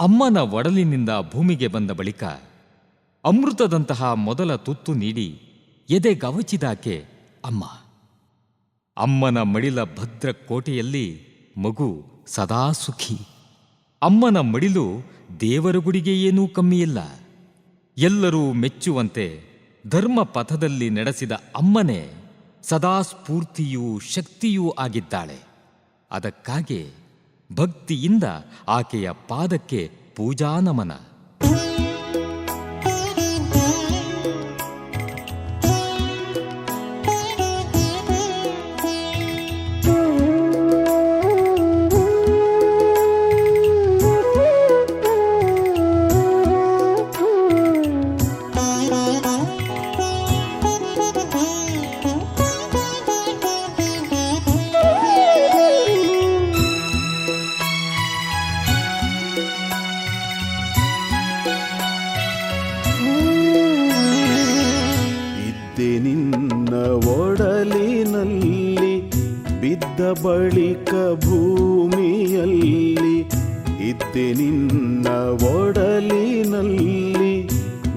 ಅಮ್ಮನ ಒಡಲಿನಿಂದ ಭೂಮಿಗೆ ಬಂದ ಬಳಿಕ ಅಮೃತದಂತಹ ಮೊದಲ ತುತ್ತು ನೀಡಿ ಎದೆ ಗವಚಿದಾಕೆ ಅಮ್ಮ. ಅಮ್ಮನ ಮಡಿಲ ಭದ್ರ ಕೋಟೆಯಲ್ಲಿ ಮಗು ಸದಾ ಸುಖಿ. ಅಮ್ಮನ ಮಡಿಲು ದೇವರ ಗುಡಿಗೆ ಏನೂ ಕಮ್ಮಿಯಿಲ್ಲ ಎಲ್ಲರೂ ಮೆಚ್ಚುವಂತೆ ಧರ್ಮ ಪಥದಲ್ಲಿ ನಡೆಸಿದ ಅಮ್ಮನೇ ಸದಾ ಸ್ಫೂರ್ತಿಯೂ ಶಕ್ತಿಯೂ ಆಗಿದ್ದಾಳೆ. ಅದಕ್ಕಾಗಿ ಭಕ್ತಿಯಿಂದ ಆಕೆಯ ಪಾದಕ್ಕೆ ಪೂಜಾ ಬಿದ್ದ ಬಳಿಕ ಭೂಮಿಯಲ್ಲಿ ಇದ್ದೆ ನಿನ್ನ ಒಡಲಿನಲ್ಲಿ.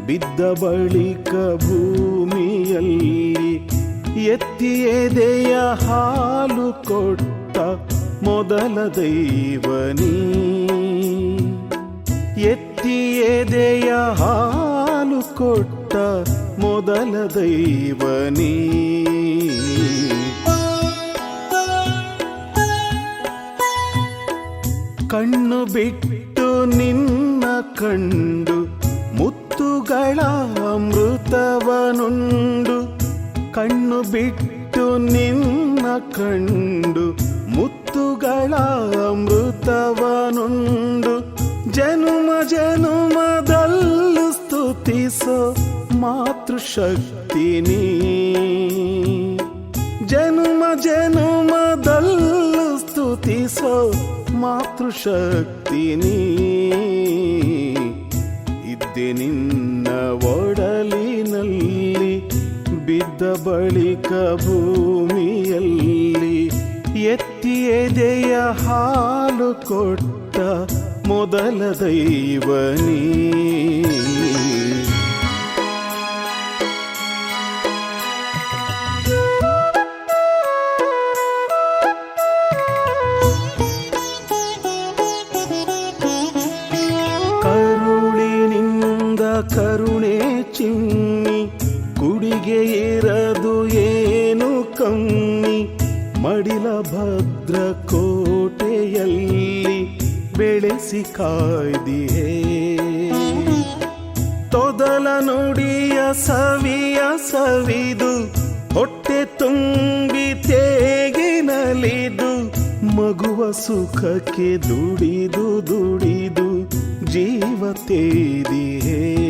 ಬಿದ್ದ ಬಳಿಕ ಭೂಮಿಯಲ್ಲಿ ಎತ್ತಿ ಎದೆಯ ಹಾಲು ಕೊಟ್ಟ ಮೊದಲ ದೈವನೀ ಎತ್ತಿ ಎದೆಯ ಹಾಲು ಕೊಟ್ಟ ಮೊದಲ ದೈವನೀ ಕಣ್ಣು ಬಿಟ್ಟು ನಿನ್ನ ಕಂಡು ಮುತ್ತುಗಳ ಅಮೃತವನುಂಡು. ಕಣ್ಣು ಬಿಟ್ಟು ನಿನ್ನ ಕಂಡು ಮುತ್ತುಗಳ ಅಮೃತವನುಂಡು. ಜನುಮ ಜನುಮದಲ್ಲೂ ಸ್ತುತಿಸೋ ಮಾತೃಶಕ್ತಿ ನೀ. ಜನುಮ ಜನುಮದಲ್ಲೂ ಸ್ತುತಿಸೋ ಮಾತೃಶಕ್ತಿ ನೀ. ಇದ್ದೆ ನಿನ್ನ ಒಡಲಿನಲ್ಲಿ ಬಿದ್ದ ಬಳಿಕ ಭೂಮಿಯಲ್ಲಿ. ಎತ್ತಿ ಎದೆಯ ಹಾಲು ಕೊಟ್ಟ ಮೊದಲ ದೈವನೀ ಚಿಮ್ಮಿ ಕುಡಿಗೆ ಇರದು ಏನು ಕಮ್ಮಿ? ಮಡಿಲ ಭದ್ರ ಕೋಟೆಯಲ್ಲಿ ಬೆಳೆಸಿ ಕಾಯ್ದಿಯೇ? ತೊದಲ ನುಡಿಯ ಸವಿಯ ಸವಿದು, ಹೊಟ್ಟೆ ತುಂಬಿ ತೇಗಿನಲಿದು ಮಗುವ ಸುಖಕ್ಕೆ ದುಡಿದು ದುಡಿದು ಜೀವ ತೇದಿಯೇ?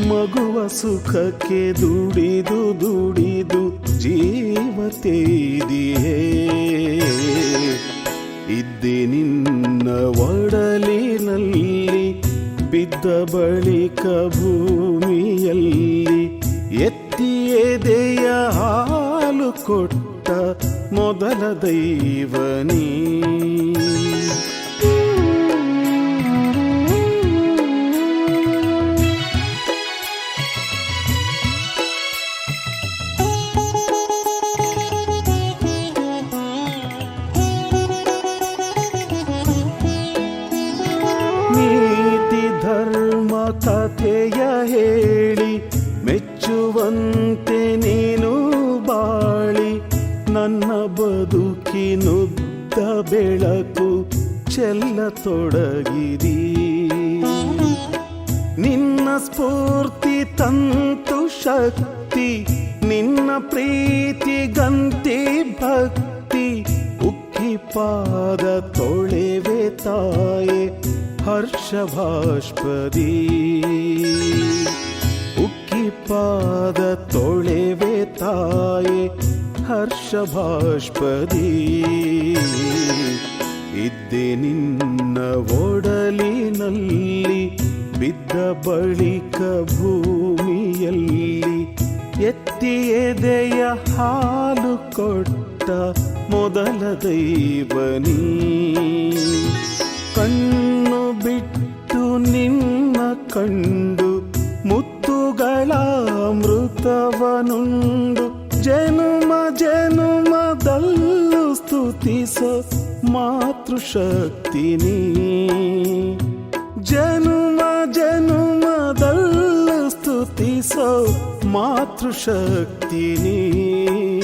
ಮಗುವ ಸುಖಕ್ಕೆ ದುಡಿದು ದುಡಿದು ಜೀವ ತೇದಿಯೇ. ಇದ್ದೆ ನಿನ್ನ ಒಡಲಿನಲ್ಲಿ, ಬಿದ್ದ ಬಳಿಕ ಭೂಮಿಯಲ್ಲಿ ಎತ್ತಿ ಎದೆಯ ಹಾಲು ಕೊಟ್ಟ ಮೊದಲ ದೈವನೀ ಕಥೆಯ ಹೇಳಿ, ಮೆಚ್ಚುವಂತೆ ನೀನು ಬಾಳಿ, ನನ್ನ ಬದುಕಿನುದ್ದ ಬೆಳಕು ಚೆಲ್ಲ ತೊಡಗಿರಿ ನಿನ್ನ ಸ್ಫೂರ್ತಿ ತಂತು ಶಕ್ತಿ, ನಿನ್ನ ಪ್ರೀತಿ ಗಂತಿ ಭಕ್ತಿ, ಉಕ್ಕಿ ಪಾದ ತೊಳೆವೆ ತಾಯೆ ಹರ್ಷ ಉಕ್ಕಿಪಾದ ಉಕ್ಕಿ ಪಾದ ತೊಳೆವೆ ತಾಯಿ ಹರ್ಷ ಭಾಷ್ಪದಿ ಇದ್ದೆ ನಿನ್ನ ಒಡಲಿನಲ್ಲಿ, ಬಿದ್ದ ಬಳಿಕ ಭೂಮಿಯಲ್ಲಿ ಎತ್ತಿ ಎದೆಯ ಹಾಲು ಕೊಟ್ಟ ಮೊದಲ ದೈವನೀ. ಕಂಡು ಮುತ್ತುಗಳ ಮೃತವನುಂಡು ಜನುಮ ಜನುಮದಲ್ಲೂ ಸ್ತುತಿಸೋ ಮಾತೃಶಕ್ತಿ ನೀ. ಜನುಮ ಜನುಮದಲ್ಲೂ ಸ್ತುತಿಸೋ ಮಾತೃಶಕ್ತಿ ನೀ.